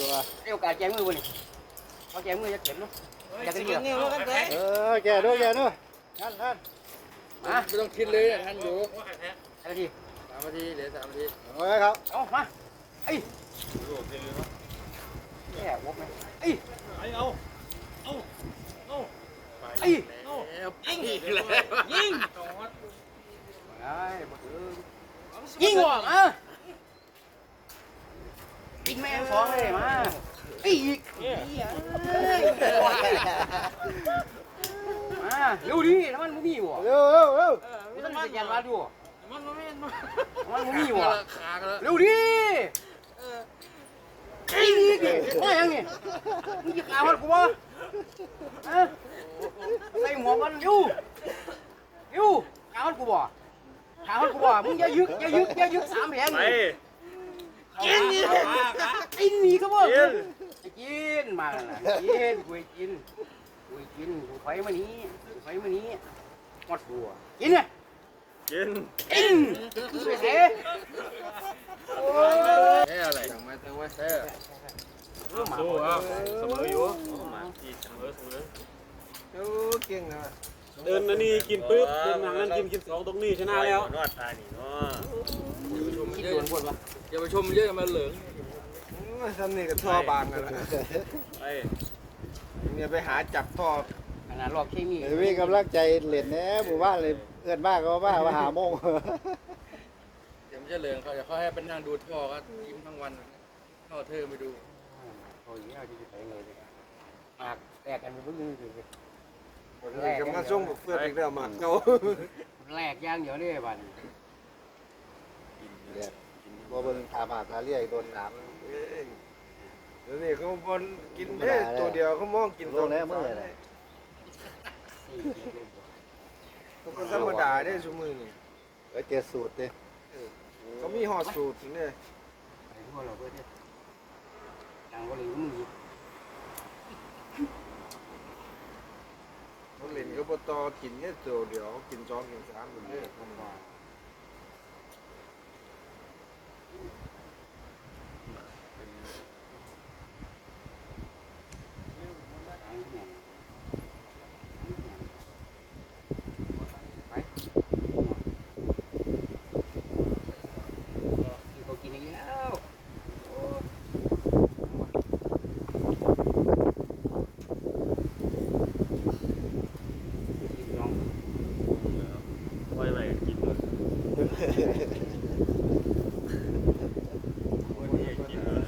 ตัวเอ้โอกาสแจมือบ่นี่เอาแจมือจะเข็มเนาะอยากจะกิเดียนนิ้วแล้วกันเด้เออแกด้วยแกด้วยนั่นนั่นมาไม่ต้องคิดเลยท่านอยู่อะไรทีสามนาทีเหลือสามนาทีเอาไว้ครับเอามาไอ้แย่วกไหมไอ้ไอ้เอาเอาเอาไอ้แล้วยิงอีกแล้วยิงไอ้บ่ถึงยิงว่ะมา ยิงแม่งสองเลยมาไอ้อีกมาเร็วดิถ้ามันบ่มีว่ะเร็วเร็วเร็วม่ต้องสแกนว่าดูมันไม่มันมันบ่มีขาว่ะละขากันแล้วเร็วดิไอ้อีกว่ายังไงมึงจะฆ่ามันกูบ่ฮะใส่หมวกมันอยู่อยู่ฆ่ามันกูบ่ฆ่ามันกูบ่มึงอย่ายึกอย่ายึกอย่ายึกสามแผงไป กินนี่กินนี่ก็บ่กินกินมาแล้วนะกินกูให้กินกูให้กินกูไฟมานี้ไฟมานี้หมดหัวกินเนี่ยกินกินไปเสะโอ้ยแท้อะไรสั่งมาสั่งมาแท้สู้อะเสมออยู่มาที่เสมอเสมอโอ้เก่งนะเดินอันนี้กินปุ๊บเดินทางนั้นกินกินสองตรงนี้ชนะแล้วนอดตายนี่เนาะคิดโดนคนวะ อย่าไปชมเยอะมันเหลืองทำนี่กับท่อบางกันละไปเนี่ยไปหาจับท่อขนาดรอบเคมีเดี๋ยววิ่งกำลังใจเล่นแน่หมู่บ้านเลยเอื้อนมากก็ว่าว่าหาโมงเดี๋ยวมันจะเหลืองเขาจะเขาให้เป็นนั่งดูท่อก็ยิ้มทั้งวันท่อเธอไปดูโอ้ยเอาที่ไปเลยมากแตกกันไปเพิ่งนึงสิคนนี้กำลังส่งเพื่อนอีกแล้วมาเกาแรกย่างเดียวเลยบัดเนี่ย บ่เบิ่งขาหมากขาเรียกโดนน้เดี๋ยวนี้เขาบอลกินเด้ตัวเดียวเขามองกินำลงแน่เมื่อไหร่เขาก็ธรรมดาได้สมือนี่เออเจอสูตรดิเขามีหอดสูตรเนี่ยไปทั่วเราเพื่อนเนี่ยดังก็เลยมึงเขาเล่นก็บตอกินแค่ตัวเดียวกินจองกินสามคนเด้อเขากินอีกแล้วกินน้อง ไว้ไว้กินเลยกินเลย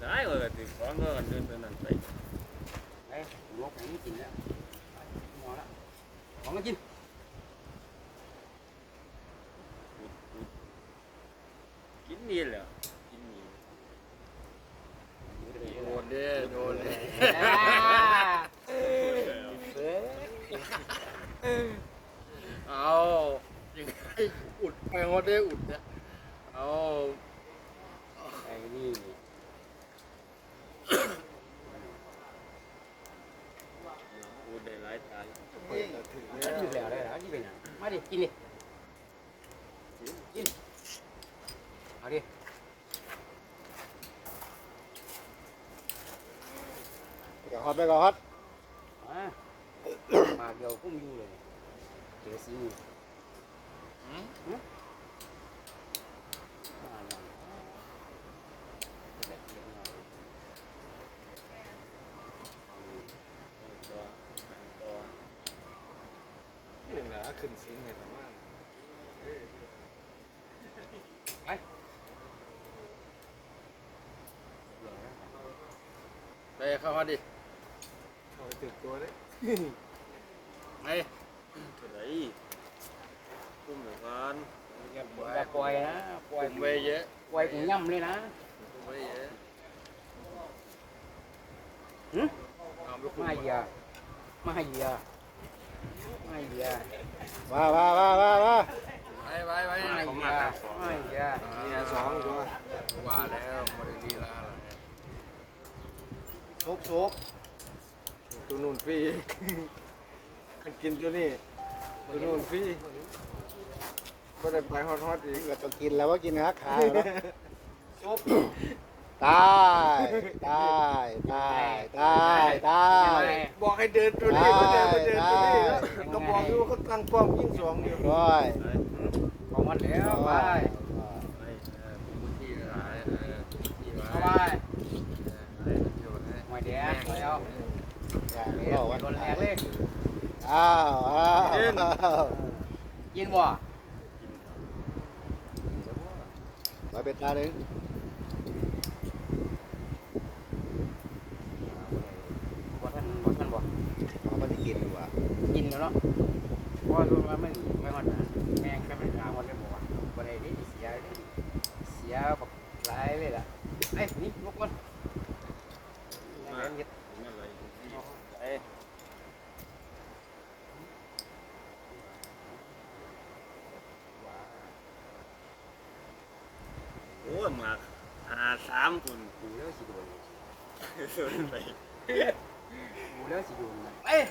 ได้เลยติดฟ้องก็เดินไปนั่นไป เอ้ยลวกอันนี้กินแล้วหมอละของมากิน กินนี่แหละกินนี่ โดนเด้โดนเด้ เอายังไงอุดแมงว่า ได้อุดเนี่ยเอาไอ้นี่พูดได้หลายตายมันอยู่แล้วได้แล้วที่เป็นมาดิกินดิกินเอาดิเดี๋ยวฮอตไปก่อนฮอตมามาเดียวพุ่มอยู่เลยเจอซีมาแล้ว นี่แหละขึ้นสิงไงแต่ว่า ไป เข้ามาดิเขาติดตัวเลยไปตัวไหนคุ้มเหมือนกันอย่าปล่อยนะปล่อยผมไปเยอะปล่อยกูย่ำเลยนะผมไปเยอะหึเอาไปคุมมาเยียมาเยียมาเยียมามามามามาไปไปไปมาเยียมาเยียเนี่ยสองตัวว่าแล้วมาได้ดีแล้ว ซุกซุกตัวนู่นฟรีกินตัวนี้ตัวนู่นฟรีก็ได้ไปฮอตฮอตอีกก็ต้องกินแล้วว่ากินฮักขาเนาะจบตายตายตายตายตายบอกให้เดินตัวนี้ก็เดินไปเดินตัวนี้แล้วก็บอกอยู่เขาตั้งป้อมยิงสองอยู่ร้อยของมันแล้วไปไปเออมีพื้นที่หลายเออที่ไว้เข้าไป เออให้ประโยชน์ให้ ไม่แดง แล้วอย่างเรีนี้ยบอกกว่าโดนแหกเลยอ้าวอ้าวกินบ่มาเป็นตาหนึ่งบ่ท่านบ่ท่านบ่เอามาที่กินดีกว่ากินแล้วเนาะเพราะว่ามันไม่ไม่ฮอดนะแม่งก็ไม่หาฮอดได้บ่ว่าบ่ได้ดิเสียดิเสียบักหลายเลยล่ะไอ้นี่ลูกมันแม่งเฮ็ด เอ้ย โอ้ยมาหาสามคนกูแล้วสิโดนส่วนไปกูแล้วสิโดนนะเอ้ย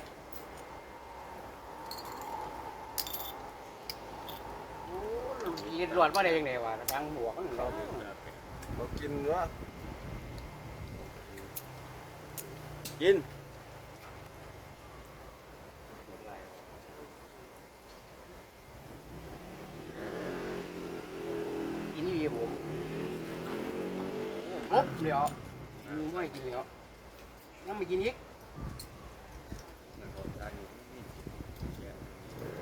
ยเรียนรอดมาได้ยังไงวะทางบวกมันเราบอกกินว่ากินกินนี่ผม ปุ๊บเดี๋ยวมึงไม่กินแล้วยังไม่กินอีก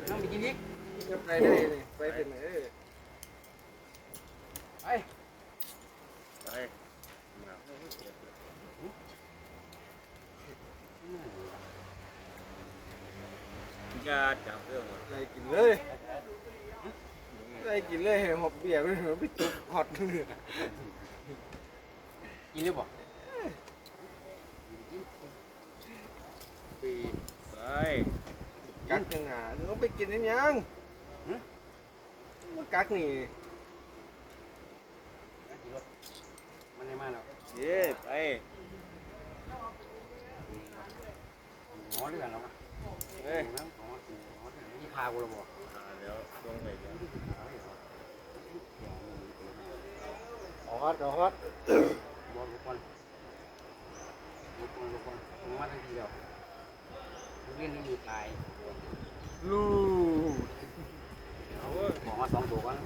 ยังไม่กินอีกจะไปได้เลยไปเป็นเออไปไปมาจะจับเรื่องไปกินเลยไปกินเลยให้หอบเบียร์ไปเหรอไปจุกฮอตเลย กินหรือเปล่าปีไปกักยังไงเขาไปกินได้ยังมันกักนี่กินรถมันได้มาแล้วเย้ไปหมอเรื่องแล้วมั้งเฮ้ยหมอหมอที่พากูแล้วบ่หาแล้วลงไปแล้วเอาฮอต เอาฮอตบ่ทุกคนทุกคนทุกคนผมมาทันทีแล้วเล่นที่อยู่ตายลูกหมอมาสองตัวกัน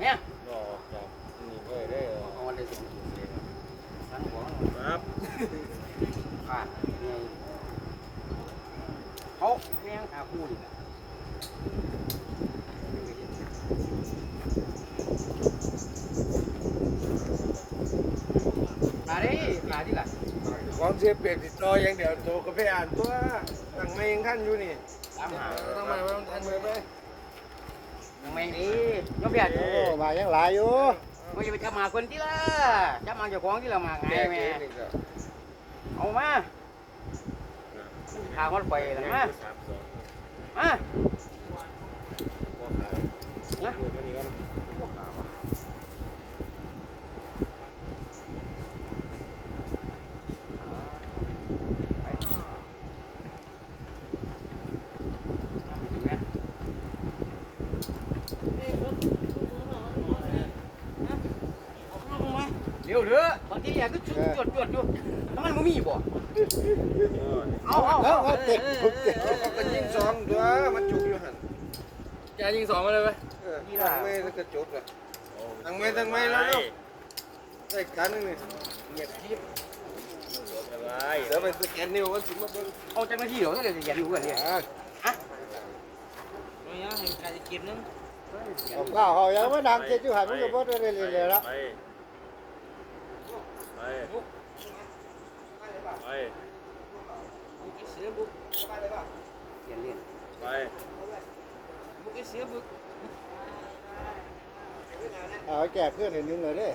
เนี่ยรอจับนี่เว้ยได้เหรอเอาวันเลยสองตัวเลยทั้งหัวครับขาดไงเขาแม่งขาคู่นี่แหละขา ดิขาดิล่ะความเสียเปรียบติดต่ออย่างเดียวโตก็ไปอ่านตัวตั้งไม่ยังขั้นอยู่นี่ตามหาต้องมาต้องทันมือไปทางแมงดียกเพียรโอ้มายังหลายอยู่มึงจะไปจับหมาคนที่ละจับหมาเจ้าของที่ละมาไงแม่เอามาขาคนไปละมาสามสองมา นะมือตัวนี้ก็ เดี๋ยวเถอะบางทีอยากก็ชุดจวดจวด อยู่ถ้ามันไม่มีบ่เอาเอาเอาเอาเอาเต็มทุกเต็มเขาก็ยิงสองตัวมันจุกอยู่หันจะยิงสองมาเลยไหมเออตั้งไม่แล้วก็จุกอะตั้งไม่ตั้งไม่แล้วเนาะได้การนึงนี่เงียบคลิปอะไรเดี๋ยวไปสแกนนิ้วกันสิมาเบิ่งเอาจังหน้าที่เหรอถ้าเกิดอยากดูกันเนี่ยอ่าเอาข้าวเขายังไม่ดังเจ็ดอยู่หันมันก็บ่ได้เลยเลยละไป ไปไปเสียนเล่นไปเอาแจกเพื่อนให้นึงเลยเด้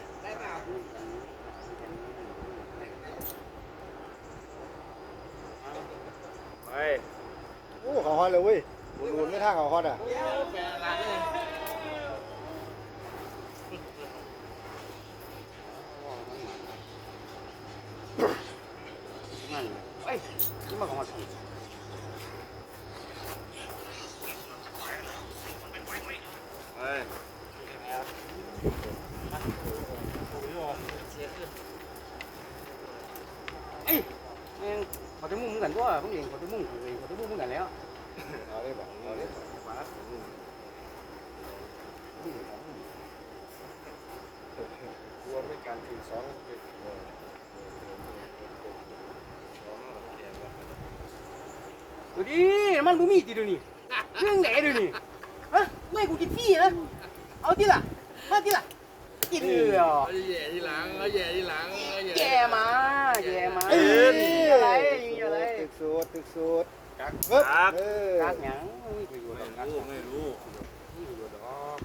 ไปโอ้เขาฮอตเลยเว้ยบุญๆไม่ทางเขาฮอตอะ 今講話先。哎。哎，嗯，我哋冇冇人多啊，咁型我哋冇人，我哋冇冇人嚟啊。啊，呢個，啊呢個，完了。我哋間斷手。 ดูดิมันบ่มีติดูนี่เรื่องไหนดูนี่ฮะไม่กูกินพี่นะเอาทีละมาทีละกินเลยอะเอาแย่ที่หลังเอาแย่ที่หลังเอาแย่มาแย่มาเอ้มีอะไรมีอะไรตึกสูตรตึกสูตรกักเฮ้ยเออกากหยังมีประโยชน์กักรู้ไม่รู้มีประโยชน์ดอก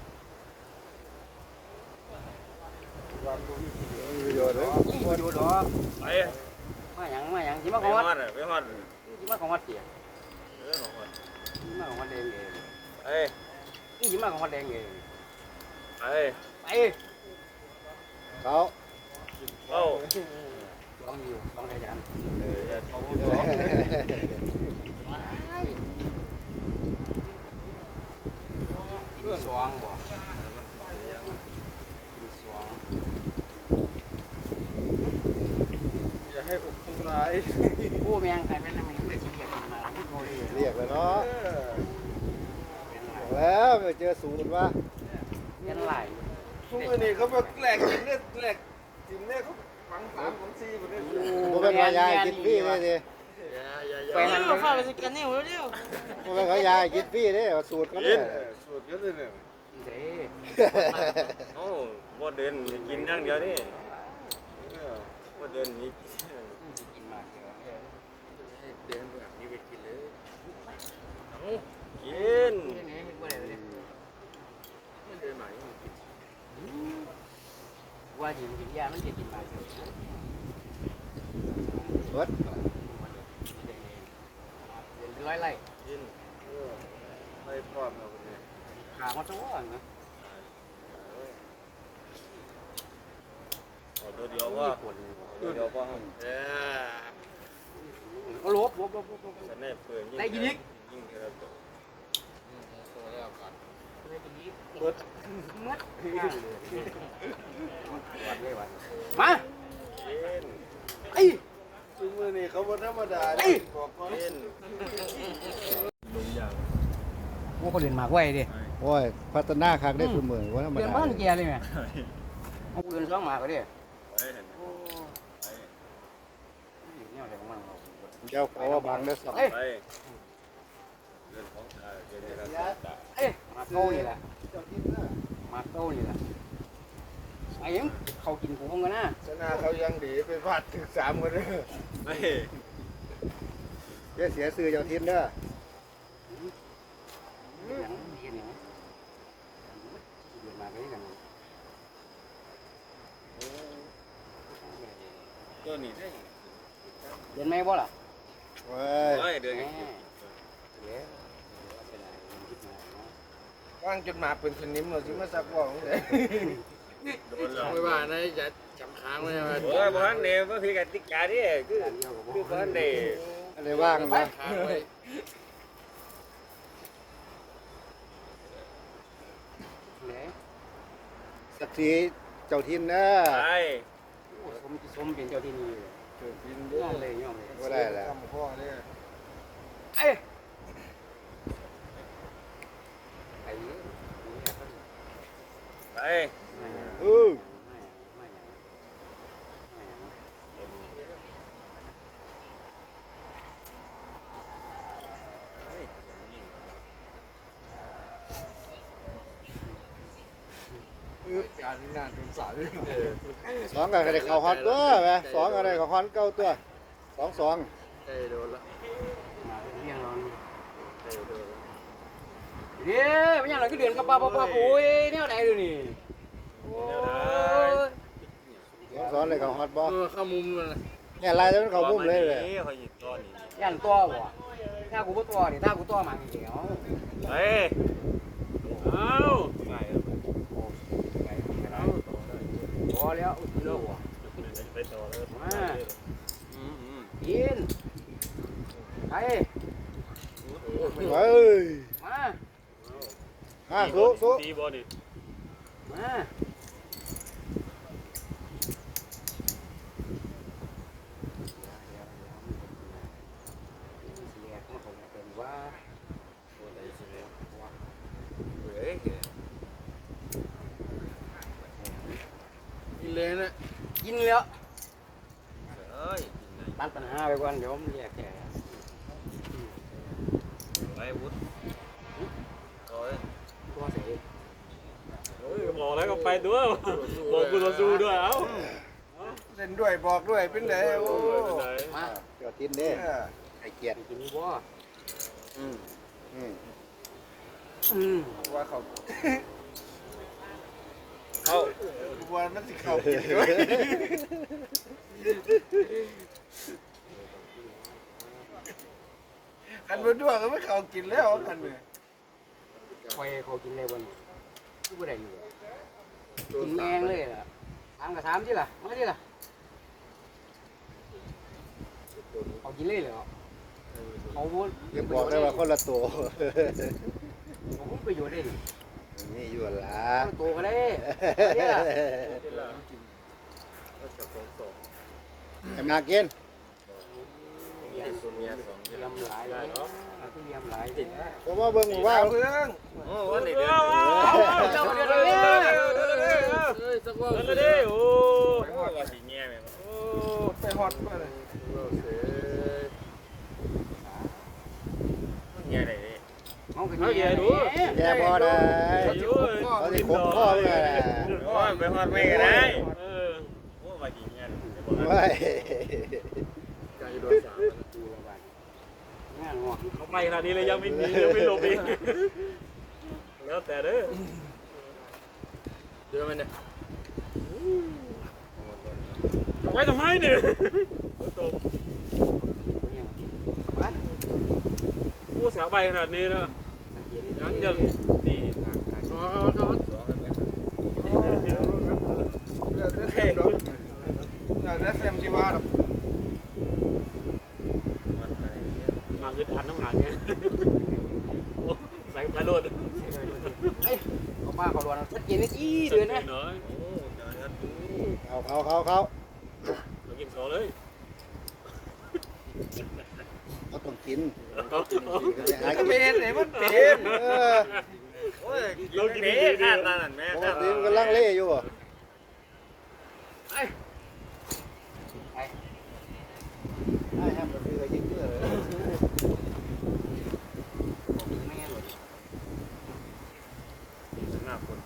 วันดูนี่มีประโยชน์เลยมีประโยชน์ดอกไปมาหยังมาหยังสิไปมาของฮวัดอดไปฮอดสิมาของวัดเสีย เออของฮอดสิมาของวัดแดงเองไปนี่สิมาของวัดแดงเองไปไปเขาเอ้าลองอยู่ลองได้ยันเอออย่าท้องกินสวงบ่สวงอย่าให้อกทำร้ายโอ้แมงใครเป็น เจอสูตรว่าเป็นไรพวกนี้เขาแบบแหลกกินเนี่ยแหลกกินเนี่ยเขาฟังสามของซีหมดเลยบ่เป็นขายายกินฟรีเลยสิอย่าอย่าอย่าไปนั่นเราเข้าไปสกันนี่เร็วบ่เป็นขายายกินฟรีเด้อสูตรเขาเนี่ยเออสูตรเยอะเลยเนี่ยเด้เอ้าบ่เดินกินอย่างเดียวนี่เออบ่เดินนี่กินมาเถอะ เดินแบบนี้ไปกินเลย เอ้ากิน นี่นี่ไม่ได้เลย มันเดินมานี่มันกิน ว่าจริงกินยามันจะกินมาเบิดเป็นร้อยไร่กินเออให้พร้อมเราคนนี้ขามาทั้งวันะเอาตัวเดียวว่าตัวเดียวว่าเออก็ลบลบลบลบลบฉันได้เปิดยิงได้ยิงอีกยิงเธอตัวตัวแล้วก่อน เบิด มัดมากินไอ้ซึ่งมื่อนี้เขาบ่ธรรมดาเอ้ยบอกก่อนกินพวกคนเรียนมากไว้ดิโอ้ยพัฒนาคักได้คือมือว่าธรรมเรียนดาบ้านแกเลยไงเอาเรียนสองมากก็ดิไปเห็นเนี่ยอะไรของมันเจ้าขอว่าบังได้สองเอ้ยไปเรื่องของตาเดี๋ยวนี้ละตา เอ้ยมาโก้นี่แหละมาโก้นี่แหละไอ้ยังเขากินกูมึงกันนะชนะเขายังดีไปฟาดถึงสามคนเลยไปเจ๊เสียซื้อเจ้าทินเด้อเรียนเรียนอย่างเรียนมาก็ยังกันตัวนี้ได้เรียนไหมบ่ล่ะเว้ยไปเดิน แห อีก มเดี๋ยวเป็นไรคิดมาเนาะ ว่างจนหมาเป็นสนิมเราสิมาสักบอกเลยโดนแล้วไม่ว่านะจะจำค้างไว้ไหมโอ้ยบ้านเนี่ยบ่คือกติกาดิคือคือบ้านเนี่ยอะไรว่างนะค้างไว้ไหนสักทีเจ้าทินเด้อไปสมสมเป็นเจ้าที่นี่เกิดกินย่อมเลยย่อมเลยบ่ได้แล้วทำพ่อเนี่ยเอ้ยไอ้ ไปเออการงานเป็นสายสองกันก็ได้เข้าฮอตตัวแหมสองก็ได้เข้าฮอตเก้าตัวสองสอง ได้โดนละ มาเรียงเรา ได้โดนละ เดี๋ยวมันยังไงก็เดือนกับป้าป้าป้าปุ้ยแนวไหนดูนี่โอ้ยสองสองเลยเข้าฮอตบ่เออเข้ามุมเลยเนี่ยลายแล้วมันเข้ามุมเลยเลยเขาหยิบตัวนี้ยันตัวบ่ถ้ากูบ่ตัวนี่ถ้ากูตัวมาเหี่ยวไปเอ้าง่ายพอแล้วอุ้ยเลิกว่ะไปต่อเลยมาอืมอืมกินไปเฮ้ย ฮะสู้สู้ตีบอลนี่มากินเลยนะกินแล้วตัดปัญหาไปก่อนเดี๋ยวมันแยกแก่ไว้วุฒ บอกแล้วก็ไปด้วยบอกกูต่อสู้ด้วยเอ้าเล่นด้วยบอกด้วยเป็นไงโอ้ไหนมาเดี๋ยวกินเด้ไอ้เกียรติกินบ่อืมอืมอืมว่าเขาเขาว่ามันสิเขากินด้วยคันบ่ด้วยก็ไม่เขากินแล้วคันเนี่ยคอยเขากินได้บ่นี่กูบ่ได้อยู่ กินแมงเลยล่ะถามกับถามที่ล่ะมาที่ล่ะเขากินเลยเหรอเขาบ่เดี๋ยวบอกได้ว่าคนละตัวเขาบ่ประโยชน์ได้ดินี่อยู่ละคนละตัวก็ได้เนี่ยไอ้มากินเยี่ยมหลายเลยเนาะเยี่ยมหลายติผมว่าเบิ่งว่าเพื่อนโอ้วันนี้เดือนเจ้าเดียวเลยเอ้ย สักว่านั่นเลยดิโอ้ว่าสิแง่แม่โอ้ไปฮอดมาเลยแง่ได้ดิเขาก็แย่ดูแย่บ่ได้ยอยู่เขาสิคบพ่อเลยนะโอ้ยไปฮอดไม่ก็ได้เออโอ้ว่าสิแง่ไม่งานงอเขาไปขนาดนี้เลยยังไม่หนียังไม่หลบอีกแล้วแต่เด้อเดือนมันเนี่ย ไว้ทำไมเนี่ยตบกูเสียไปขนาดนี้นะยังยังดีอ๋อก็เลือดเท่ดอกเลือดเต็มที่ว่าดอกมาคือทันน้ำหนักเนี่ยใส่ไปโลดเอ้ยเขาป้าเขาดวนชัดเจนนี่จี้เดือนนะน้อยเขาเขาเขาเขา เรากินสองเลยเขาต้องกินก็ไม่เห็นไหนมันเป็นเออโอ้ยเรากินเองอ่านนั่นแม่ปกติมันกำลังเล่อยู่อะไอ้แฮมมันคือยิงเพื่อเลย หน้าคน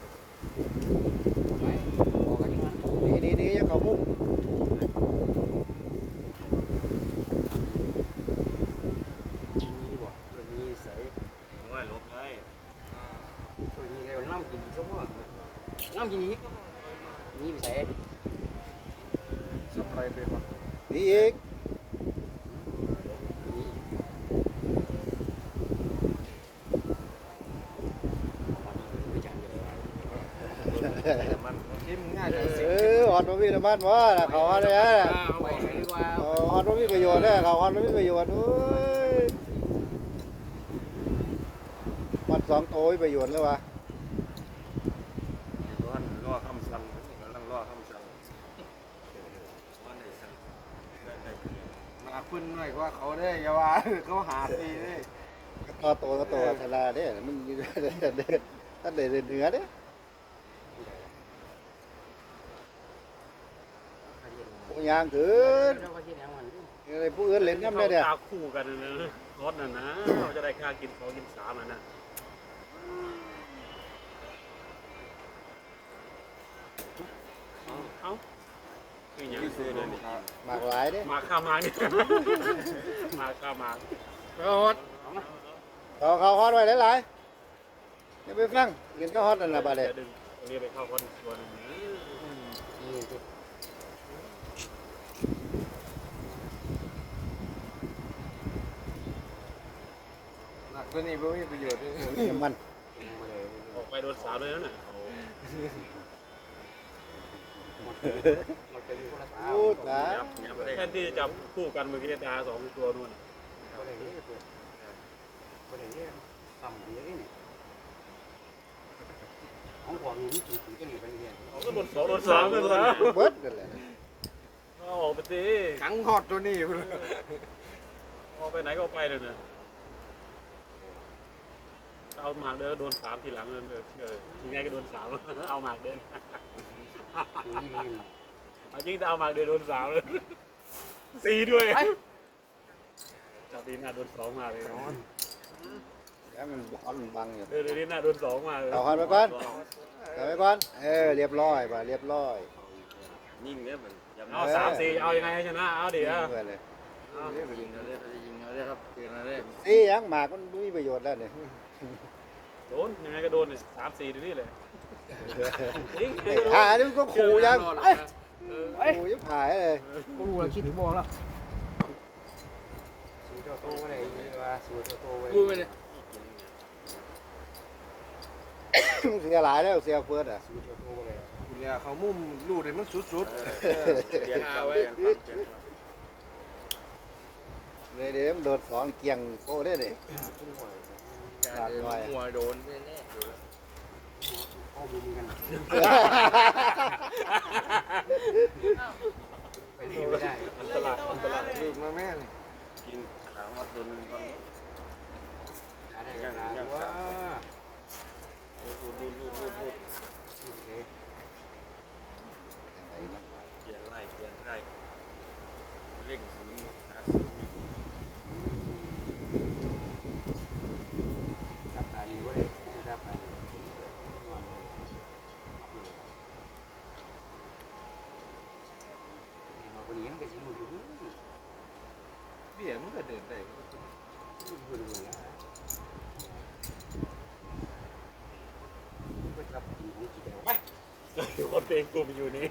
นี่นี่นี่ยังเขามุ้ง ว่าลบเลย น้ำกินอีกน้ำกินอีกนี่ไปใส่ สบายไปหมด นี่อีก มันทิมง่ายจังสิ เออฮอต มันมีน้ำมันวะน่ะเขาฮอตเลยฮะไปดีกว่าเขาฮอตมันมีประโยชน์เนี่ยเขาฮอตมันมีประโยชน์เอ้ยมันสองตัวมีประโยชน์เลยวะร้อนรอคำสั่งกำลังรอคำสั่งมาพึ่นหน่อยว่าเขาได้ยาวาเขาหาตีได้พอโตก็โตชนะเด้มึงอยู่ท่านเดินเนือเด้พวก ยางถือเราก็กินอย่างมันอะไรผู้อื่นเล่นกันได้เนี่ยตาคู่กันนะฮอตน่ะนะเราจะได้ค่ากินสองกินสามอะนะเอ้าคืออย่างนี้เลยหมากหลายเด้มาข้ามาเนี่ยมาข้ามาก็ฮอตเขาเขาฮอตไว้หลายๆอย่าไปฟังกินก็ฮอตนั่นแหละบาดเด้ดึงตรงนี้ไปเข้าคนตัวนึงหนั ตัวนี้ไม่มีประโยชน์ด้วยน้ำมันออกไปโดนสาวเลยนะพูดนะแทนที่จะจับคู่กันมือกีตาสองตัวนู่นของผมนี่กินกินกันนี่เป็นเงี้ยเขาก็โดนสองโดนสามกันนะเบิดนั่นแหละเอาออกไปสิขังหอดตัวนี้คุณออกไปไหนก็ไปเลยนะ เอาหมากเดินโดนสามทีหลังเลยเออยังไงก็โดนสามเอาหมากเดินเเอาจริงจะเอามาเดือนโดนสามเลยสี่ด้วยไปจับดีหน้าโดนสองมาเลยแล้วมันฮอนบังอยู่เดือนนี้หน้าโดนสองมาเลยเอาฮอนไปก่อนเอาไปก่อนเออเรียบร้อยป่ะเรียบร้อยนิ่งเนี่ยมันอย่าเอาสามสี่เอายังไงให้ชนะเอาดิเอาเพื่อนเลยยิงเอาเลยยิงเอาเลยครับเกินเอาเลยสี่ยังหมากมันไม่มีประโยชน์แล้วเนี่ย โดนยังไงก็โดนเลยสามสี่ดูนี่เลยจริงเฮ้ยหานี่มันก็ขู่ยังเอ้ยขู่ยังหายเลยกูรู้แล้วคิดถึงบอกแล้วสูเจ้าโตมาไหนว่าสูเจ้าโตไปพูดไปเลยเสียหลายแล้วเสียเฟิร์สอะสูเจ้าโตมาไหนคุณเนี่ยเขามุ่มรูดเลยมันสุดเรียนเอาไว้เลยเดี๋ยวมันโดนสองเกียงโก้ได้เลย การเดินหัวโดนแน่ๆอยู่แล้วเอาดูมึงกันไปดีไม่ได้อันตรายอันตรายๆรูดมาแม่เลยกินขาวมาตุนก่อนอะไรกันนะว่าดูดูดูดูรูดเปลี่ยนไล่เปลี่ยนไล่เร่งสีหาสี รับตาดีเว้ยรับตาดีมาคนนี้มันก็สิรู้อยู่ เบี้ยมันก็เดินได้ รู้อยู่แล้วไปรับกินของกินแล้วไป คนเป็นกลุ่มอยู่นี่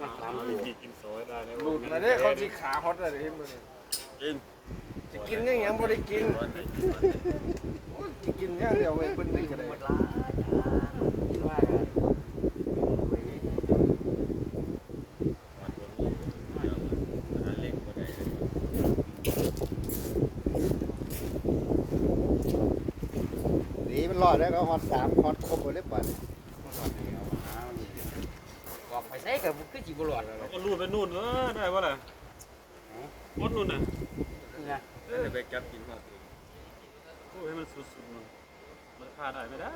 มาตามไม่ดูกินกินซอยได้นะรูดมาได้เขาสิขาฮอตอะไรเห็นมั้ยกินจะกินยังยังบ่ได้กินร้อนไหนจะกินอย่างเดียวเว้ยเพิ่นนี่ก็ได้หมดละคิดว่ากัน วันนี้หาเล็กก็ได้ หนีมัน รอดแล้วก็ฮอนสามฮอนครบหมดเลยป่ะบอกไปใส่กับคือจีบหลอดก็รูดไปนู่นเออได้ปะล่ะมดนู่นน่ะนะจะไปจับกินหอดโอ้ยให้มันสุดๆมันมันฆ่าได้ไม่ได้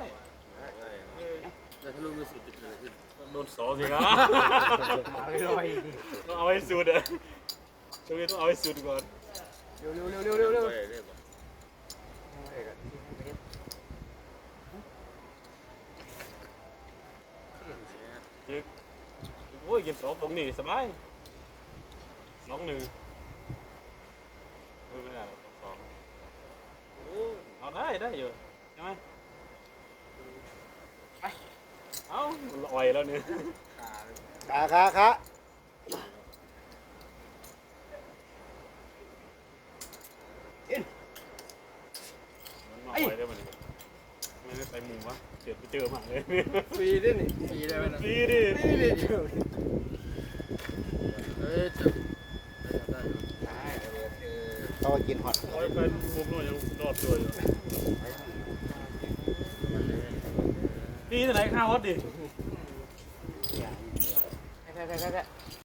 ได้เอ้ยแต่ถ้าลูกไม่สุดจะเกิดขึ้นโดนสองสิครับมาเลยต้องเอาให้สุดอะช่วงนี้ต้องเอาให้สุดก่อนเร็วเร็วเร็วเร็วเร็วเร็ว ได้ได้บ่ จึกโอ้ยเก็บสองตรงนี้สบายสองหนึ่งไม่ได้หรอกสองโอ้เอาได้ได้อยู่ใช่ไหมไปเอาลอยแล้วเนี่ยขาขาขามันลอยได้มันไม่ได้ไปมุมวะเจอไปเจอมาเลยฟรีด้วยนี่ปีได้ไหมนะ ดีดิ ฟรีเลยเจ้าเอ้ยจะได้เขากินฮอตลอยไปมุมโน้นยังรอดตัวอยู่นี่ไหนข้าวฮอตดิแค่แค่แค่แค่